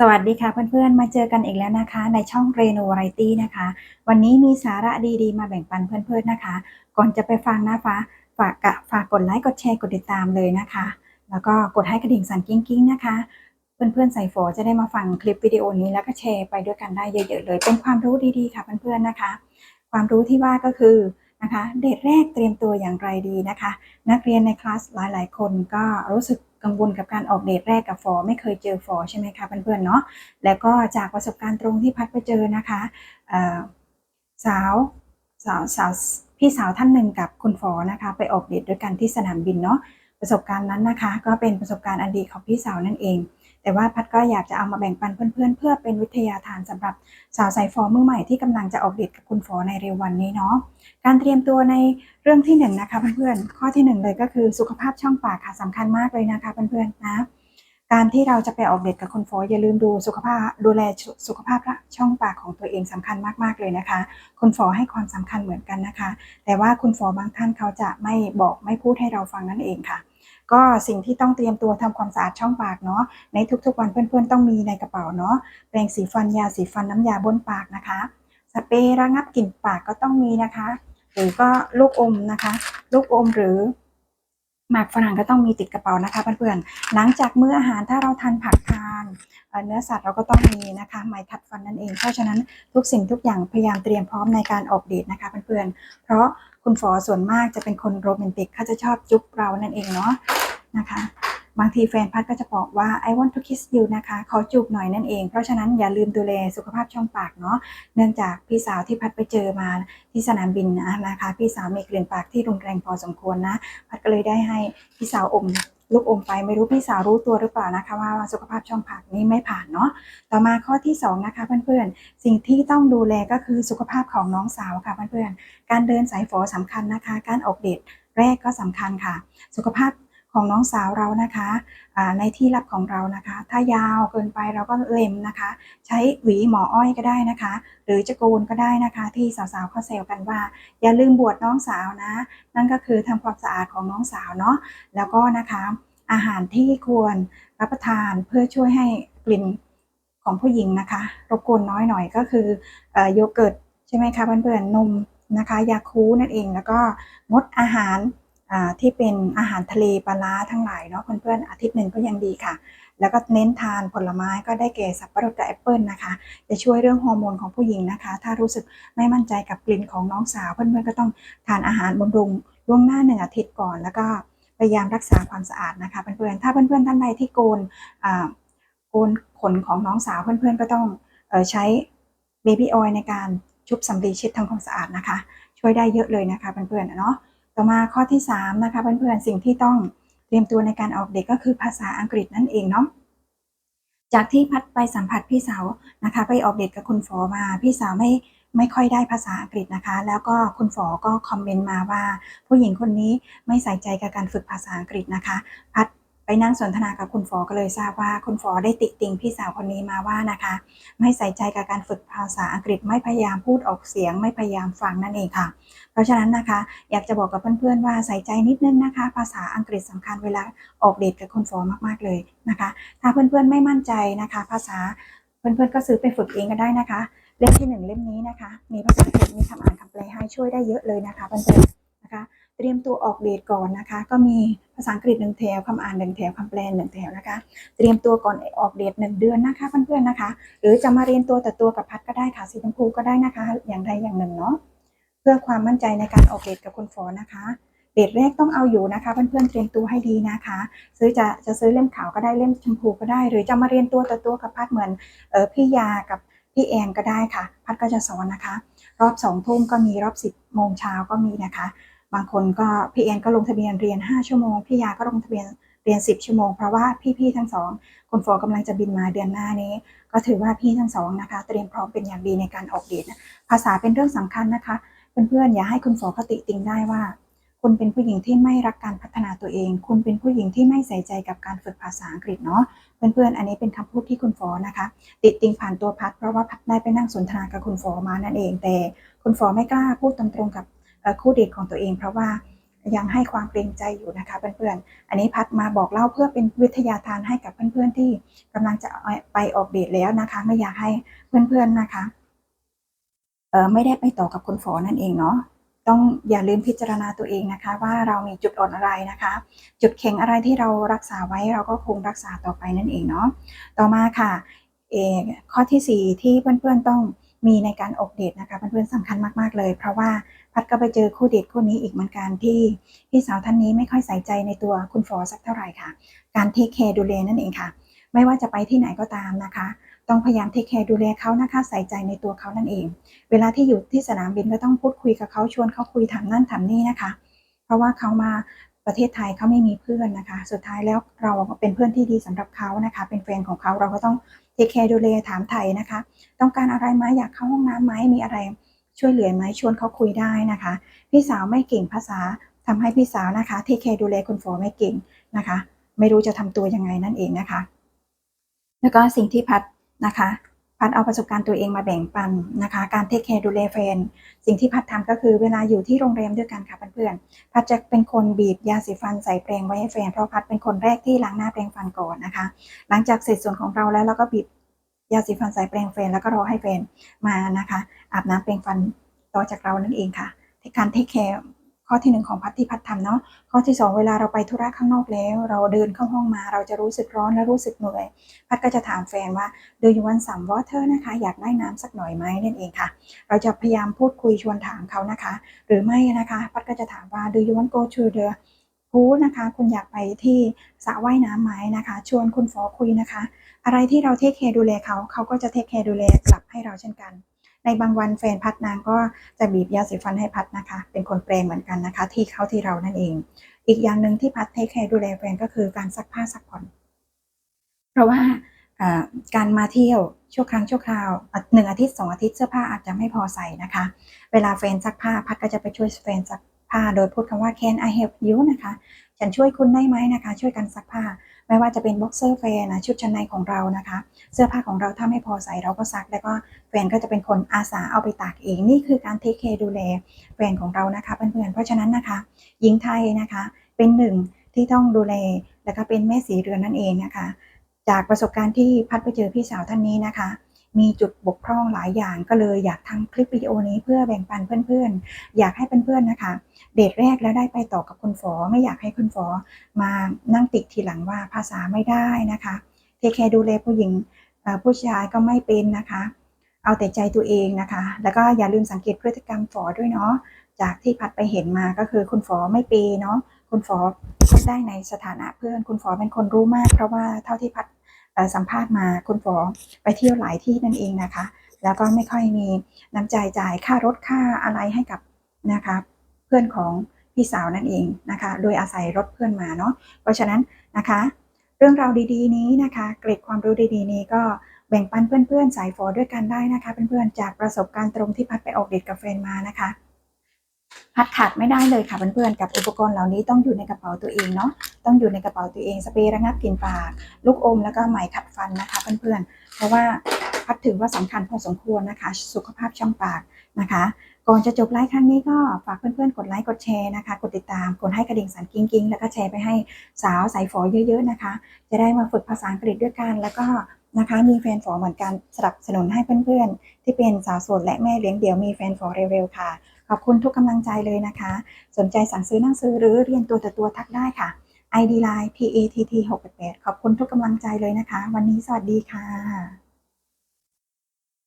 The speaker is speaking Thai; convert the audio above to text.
สวัสดีค่ะเพื่อนๆ มาเจอกันอีกแล้วนะคะ ในช่องเรโนวาไรตี้นะคะ วันนี้มีสาระดีๆ มาแบ่งปันเพื่อนๆนะคะ ก่อนจะไปฟังนะคะฝากฝากกดไลค์กดแชร์กดติดตามเลยนะคะ แล้วก็กดให้กระดิ่งสั่นกิ้งกิ้งๆนะคะ เพื่อนๆใส่ฝอจะได้มาฟังคลิปวิดีโอนี้แล้วก็แชร์ไปด้วยกันได้เยอะๆเลย เป็นความรู้ดีๆค่ะเพื่อนๆนะคะ ความรู้ที่ว่าก็คือนะคะ เดทแรกเตรียมตัวอย่างไรดีนะคะ นักเรียนในคลาสหลายๆ คนก็รู้สึก กังวลกับการออกเดทแรกกับฟอไม่เคยเจอฟอใช่ไหมคะเพื่อนๆเนาะแล้วก็จากประสบการณ์ตรงที่พัดไปเจอนะคะสาวสาวสาวพี่สาวท่านหนึ่งกับคุณฟอนะคะ ไปออกเดทด้วยกันที่สนามบินเนาะประสบการณ์นั้นนะคะ ก็เป็นประสบการณ์อันดีของพี่สาวนั่นเอง แต่ว่าพัดก็อยากจะเอามาแบ่งปันเพื่อนๆ เพื่อเป็นวิทยาทานสำหรับสาวสายฟอมือใหม่ที่กำลังจะออกเดทกับคุณฟอในเร็ววันนี้เนาะการเตรียมตัวในเรื่องที่หนึ่งนะคะเพื่อนๆข้อที่หนึ่งเลยก็คือสุขภาพช่องปากค่ะสำคัญมากเลยนะคะเพื่อนๆนะการที่เราจะไปออกเดทกับคุณฟออย่าลืมดูสุขภาพดูแลสุขภาพช่องปากของตัวเองสำคัญมากๆเลยนะคะคุณฟอให้ความสำคัญเหมือนกันนะคะ แต่ว่าคุณฟอบางท่านเขาจะไม่บอกไม่พูดให้เราฟังนั่นเองค่ะ ก็สิ่งที่ต้องเตรียมตัวทำความสะอาดช่องปากเนาะในทุกๆวันเพื่อนๆต้องมีในกระเป๋าเนาะแปรงสีฟันยาสีฟันน้ำยาบนปากนะคะ สเปรย์ระงับกลิ่นปากก็ต้องมีนะคะ หรือก็ลูกอมนะคะ ลูกอมหรือ หมากฝรั่งก็ต้องมีติดกระเป๋านะคะเพื่อนๆหลังจากมื้ออาหารถ้าเราทานผักทานเนื้อสัตว์เราก็ต้องมีนะคะไม้ทัดฟันนั่นเอง เพราะฉะนั้นทุกสิ่งทุกอย่างพยายามเตรียมพร้อมในการออกเดทนะคะเพื่อนๆ เพราะคุณฟอส่วนมากจะเป็นคนโรแมนติกเขาจะชอบจุ๊บเรานั่นเองเนาะนะคะ บางทีแฟนพัดก็จะบอกว่า I want to kiss you นะคะ ขอจูบหน่อยนั่นเอง เพราะฉะนั้นอย่าลืมดูแลสุขภาพช่องปากเนาะ เนื่องจากพี่สาวที่พัดไปเจอมาที่สนามบินนะคะ พี่สาวมีกลิ่นปากที่รุนแรงพอสมควรนะ พัดก็เลยได้ให้พี่สาวอมลูกอมไปไม่รู้พี่สาวรู้ตัวหรือเปล่านะคะว่าสุขภาพช่องปากนี้ไม่ผ่านเนาะต่อมาข้อที่สองนะคะเพื่อนๆสิ่งที่ต้องดูแลก็คือสุขภาพของน้องสาวค่ะเพื่อนๆการเดินสายฝอสำคัญนะคะ การออกเดทแรกก็สำคัญค่ะ สุขภาพ ของน้องสาวเรานะคะในที่รับของเรานะคะ ถ้ายาวเกินไปเราก็เล็มนะคะ ใช้หวีหมออ้อยก็ได้นะคะ หรือจะโกนก็ได้นะคะ ที่สาวๆเขาแซวกันว่า อย่าลืมบวชน้องสาวนะ นั่นก็คือทำความสะอาดของน้องสาวเนาะแล้วก็นะคะอาหารที่ควรรับประทานเพื่อช่วยให้กลิ่นของผู้หญิงนะคะ รบกวนน้อยหน่อยก็คืออโยเกิร์ตใช่ไหมคะเพื่อนๆนมนะคะ ยาคูนั่นเองแล้วก็งดอาหาร ที่เป็นอาหารทะเลปลาร้าทั้งหลายเนาะเพื่อนๆอาทิตย์หนึ่งก็ยังดีค่ะ แล้วก็เน้นทานผลไม้ก็ได้แก่สับปะรดกับแอปเปิลนะคะ จะช่วยเรื่องฮอร์โมนของผู้หญิงนะคะ ถ้ารู้สึกไม่มั่นใจกับกลิ่นของน้องสาวเพื่อนๆก็ต้องทานอาหารบำรุงล่วงหน้าหนึ่งอาทิตย์ก่อน แล้วก็พยายามรักษาความสะอาดนะคะเพื่อนๆถ้าเพื่อนๆท่านใดที่โกนอ่าโกนขนของน้องสาวเพื่อนๆก็ต้องอใช้เบบี้ออยล์ในการชุบสำลีเช็ดทำความสะอาดนะคะ ช่วยได้เยอะเลยนะคะเพื่อนๆเนาะ ต่อมาข้อที่3นะคะเพื่อนๆสิ่งที่ต้องเตรียมตัวในการออกเด็กก็คือภาษาอังกฤษนั่นเองเนาะจากที่พัดไปสัมผัสพี่สาวนะคะ ไปออกเดทกับคุณฝอมาพี่สาวไม่ไม่ค่อยได้ภาษาอังกฤษนะคะ แล้วก็คุณฝอก็คอมเมนต์มาว่า ผู้หญิงคนนี้ไม่ใส่ใจกับการฝึกภาษาอังกฤษนะคะ พัด ไปนั่งสนทนากับคุณฝอก็เลยทราบว่าคุณฝอได้ติติงพี่สาวคนนี้มาว่านะคะ ไม่ใส่ใจกับการฝึกภาษาอังกฤษไม่พยายามพูดออกเสียง ไม่พยายามฟังนั่นเองค่ะ เพราะฉะนั้นนะคะ อยากจะบอกกับเพื่อนๆว่าใส่ใจนิดนึงนะคะ ภาษาอังกฤษสำคัญเวลาออกเดทกับคุณฟอมากๆเลยนะคะ ถ้าเพื่อนๆไม่มั่นใจนะคะ ภาษาเพื่อนๆก็ซื้อไปฝึกเองก็ได้นะคะ เล่มที่หนึ่งเล่มนี้นะคะ มีภาษาอังกฤษมีคำอ่านคำแปลให้ช่วยได้เยอะเลยนะคะเพื่อนๆนะคะ เตรียมตัวออกเดทก่อนนะคะ ก็มีภาษาอังกฤษหนึ่งแถวคำอ่านหนึ่งแถวคำแปลหนึ่งแถวนะคะ เตรียมตัวก่อนออกเดทหนึ่งเดือนนะคะเพื่อนๆนะคะ หรือจะมาเรียนตัวแต่ตัวกับพัดก็ได้ค่ะสีชมพูก็ได้นะคะ อย่างใดอย่างหนึ่งเนาะเพื่อความมั่นใจในการออกเดทกับคุณฟอนะคะเดทแรกต้องเอาอยู่นะคะเพื่อนๆเตรียมตัวให้ดีนะคะ ซื้อจะจะซื้อเล่มขาวก็ได้เล่มชมพูก็ได้ หรือจะมาเรียนตัวต่อตัวกับพัดเหมือนเออพี่ยากับพี่แอนก็ได้ค่ะ พัดก็จะสอนนะคะ รอบสองทุ่มก็มีรอบสิบโมงเช้าก็มีนะคะ บางคนก็พี่แอนก็ลงทะเบียนเรียน 5 ชั่วโมง พี่ยาก็ลงทะเบียนเรียน 10 ชั่วโมง เพราะว่าพี่ๆทั้งสองคุณฟอกำลังจะบินมาเดือนหน้านี้ ก็ถือว่าพี่ทั้งสองนะคะ เตรียมพร้อมเป็นอย่างดีในการออกเดทภาษาเป็นเรื่องสำคัญนะคะ เพื่อนๆอย่าให้คุณฝอคติติงได้ว่า คุณเป็นผู้หญิงที่ไม่รักการพัฒนาตัวเอง คุณเป็นผู้หญิงที่ไม่ใส่ใจกับการฝึกภาษาอังกฤษเนาะเพื่อนๆ อันนี้เป็นคำพูดที่คุณฟอนะคะ ติดติงผ่านตัวพัดเพราะว่าพัดได้ไปนั่งสนทนากับคุณฟอมานั่นเอง แต่คุณฟอไม่กล้าพูดตรงๆกับ คู่เดทของตัวเอง เพราะว่ายังให้ความเกรงใจอยู่นะคะเพื่อนๆ อันนี้พัดมาบอกเล่าเพื่อเป็นวิทยาทานให้กับเพื่อนๆที่กำลังจะไปออกเดทแล้วนะคะ ไม่อยากให้เพื่อนๆนะคะเออไม่ได้ไปต่อกับคุณฝอนั่นเองเนาะต้องอย่าลืมพิจารณาตัวเองนะคะ ว่าเรามีจุดอ่อนอะไรนะคะ จุดแข็งอะไรที่เรารักษาไว้เราก็คงรักษาต่อไปนั่นเองเนาะต่อมาค่ะเออข้อที่สี่ที่เพื่อนๆต้อง มีในการออกเดทนะคะเพื่อนๆสำคัญมากๆเลย เพราะว่าพัดก็ไปเจอคู่เดทคู่นี้อีกเหมือนกันที่พี่สาวท่านนี้ไม่ค่อยใส่ใจในตัวคุณฟอสักเท่าไหร่ค่ะ การเทคแคร์ดูแลนั่นเองค่ะ ไม่ว่าจะไปที่ไหนก็ตามนะคะ ต้องพยายามเทคแคร์ดูแลเขานะคะใส่ใจในตัวเขานั่นเอง เวลาที่อยู่ที่สนามบินก็ต้องพูดคุยกับเขาชวนเขาคุยถามนั่นถามนี่นะคะ เพราะว่าเขามา ประเทศไทยเขาไม่มีเพื่อนนะคะ สุดท้ายแล้วเราเป็นเพื่อนที่ดีสำหรับเขานะคะ เป็นแฟนของเขาเราก็ต้องเทคแคร์ดูแลถามไทยนะคะ ต้องการอะไรไหมอยากเข้าห้องน้ำไหมมีอะไรช่วยเหลือไหมชวนเขาคุยได้นะคะ พี่สาวไม่เก่งภาษาทำให้พี่สาวนะคะเทคแคร์ดูแลคุณฟอไม่เก่งนะคะ ไม่รู้จะทำตัวยังไงนั่นเองนะคะ แล้วก็สิ่งที่พัดนะคะ พัดเอาประสบการณ์ตัวเองมาแบ่งปันนะคะ การเทคแคร์ดูแลแฟน สิ่งที่พัดทำก็คือเวลาอยู่ที่โรงแรมด้วยกันค่ะเพื่อนๆ พัดจะเป็นคนบีบยาสีฟันใส่แปรงไว้ให้แฟน เพราะพัดเป็นคนแรกที่ล้างหน้าแปรงฟันก่อนนะคะ หลังจากเสร็จส่วนของเราแล้วเราก็บีบยาสีฟันใส่แปรงแฟน แล้วก็รอให้แฟนมานะคะ อาบน้ำแปรงฟันต่อจากเรานั่นเองค่ะการเทคแคร์ ข้อที่หนึ่งของพัดที่พัดทำเนาะข้อที่สองเวลาเราไปธุระข้างนอกแล้ว เราเดินเข้าห้องมาเราจะรู้สึกร้อนและรู้สึกเหนื่อย พัดก็จะถามแฟนว่า do you want some water นะคะอยากได้น้ำสักหน่อยไหมนั่นเองค่ะ เราจะพยายามพูดคุยชวนถามเขานะคะ หรือไม่นะคะพัดก็จะถามว่า do you want go to the pool นะคะ คุณอยากไปที่สระว่ายน้ำไหมนะคะ ชวนคุณฟอคุยนะคะ อะไรที่เราเทคแคร์ดูแลเขา เขาก็จะเทคแคร์ดูแลกลับให้เราเช่นกัน ในบางวันแฟนพัดนางก็จะบีบยาสีฟันให้พัดนะคะ เป็นคนแปลงเหมือนกันนะคะ ที่เขาที่เรานั่นเอง อีกอย่างหนึ่งที่พัดเทคแคร์ดูแลแฟนก็คือการซักผ้าซักผ่อน เพราะว่าการมาเที่ยวชั่วครั้งชั่วคราวหนึ่งอาทิตย์สองอาทิตย์เสื้อผ้าอาจจะไม่พอใส่นะคะ เวลาแฟนซักผ้าพัดก็จะไปช่วยแฟนซักผ้าโดยพูดคำว่า can I help you นะคะ ฉันช่วยคุณได้ไหมนะคะ ช่วยกันซักผ้า ไม่ว่าจะเป็นบ็อกเซอร์แฟนนะชุดชั้นในของเรานะคะ เสื้อผ้าของเราถ้าไม่พอใส่เราก็ซัก แล้วก็แฟนก็จะเป็นคนอาสาเอาไปตากเองนี่คือการเทคแคร์ดูแลแฟนของเรานะคะเพื่อนๆเพราะฉะนั้นนะคะหญิงไทยนะคะเป็นหนึ่งที่ต้องดูแลแล้วก็เป็นแม่สีเรือนนั่นเองนะคะ จากประสบการณ์ที่พัดไปเจอพี่สาวท่านนี้นะคะ มีจุดบกพร่องหลายอย่างก็เลยอยากทำคลิปวิดีโอนี้เพื่อแบ่งปันเพื่อนๆ อยากให้เพื่อนๆนะคะ เดทแรกแล้วได้ไปต่อกับคุณฟอไม่อยากให้คุณฟอมานั่งติดทีหลังว่าภาษาไม่ได้นะคะเทคแคร์ดูแลผู้หญิงผู้ชายก็ไม่เป็นนะคะ เอาแต่ใจตัวเองนะคะ แล้วก็อย่าลืมสังเกตพฤติกรรมฟอด้วยเนาะจากที่พัดไปเห็นมาก็คือคุณฟอไม่เปเนาะคุณฟอได้ในสถานะเพื่อนคุณฟอเป็นคนรู้มาก เพราะว่าเท่าที่พัด สัมภาษณ์มาคุณฟอไปเที่ยวหลายที่นั่นเองนะคะ แล้วก็ไม่ค่อยมีน้ำใจจ่ายค่ารถค่าอะไรให้กับนะคะเพื่อนของพี่สาวนั่นเองนะคะ โดยอาศัยรถเพื่อนมาเนาะเพราะฉะนั้นนะคะ เรื่องราวดีๆนี้นะคะ เกร็ดความรู้ดีๆนี้ก็แบ่งปันเพื่อนๆสายฟอด้วยกันได้นะคะเพื่อนๆจากประสบการณ์ตรงที่พัดไปออกเดทกับแฟนมานะคะ พัดขาดไม่ได้เลยค่ะเพื่อนๆกับอุปกรณ์เหล่านี้ต้องอยู่ในกระเป๋าตัวเองเนาะต้องอยู่ในกระเป๋าตัวเองสเปรย์ระงับกลิ่นปาก ลูกอมแล้วก็ไหมขัดฟันนะคะเพื่อนๆ เพราะว่าพัดถือว่าสำคัญพอสมควรนะคะ สุขภาพช่องปากนะคะก่อนจะจบไลฟ์ครั้งนี้ก็ฝากเพื่อนๆ กดไลค์กดแชร์นะคะ กดติดตามกดให้กระดิ่งสั่นกิ้งกิ้งแล้วก็แชร์ไปให้สาวสายฝอเยอะๆนะคะ จะได้มาฝึกภาษาอังกฤษด้วยกัน แล้วก็นะคะมีแฟนฝอเหมือนกันสนับสนุนให้เพื่อนๆ ที่เป็นสาวโสดและแม่เลี้ยงเดี่ยวมีแฟนฝอเร็วๆค่ะ ขอบคุณทุกกำลังใจเลยนะคะ สนใจสั่งซื้อหนังสือหรือเรียนตัวต่อตัวทักได้ค่ะ ID Line PATT 688ขอบคุณทุกกำลังใจเลยนะคะ วันนี้สวัสดีค่ะ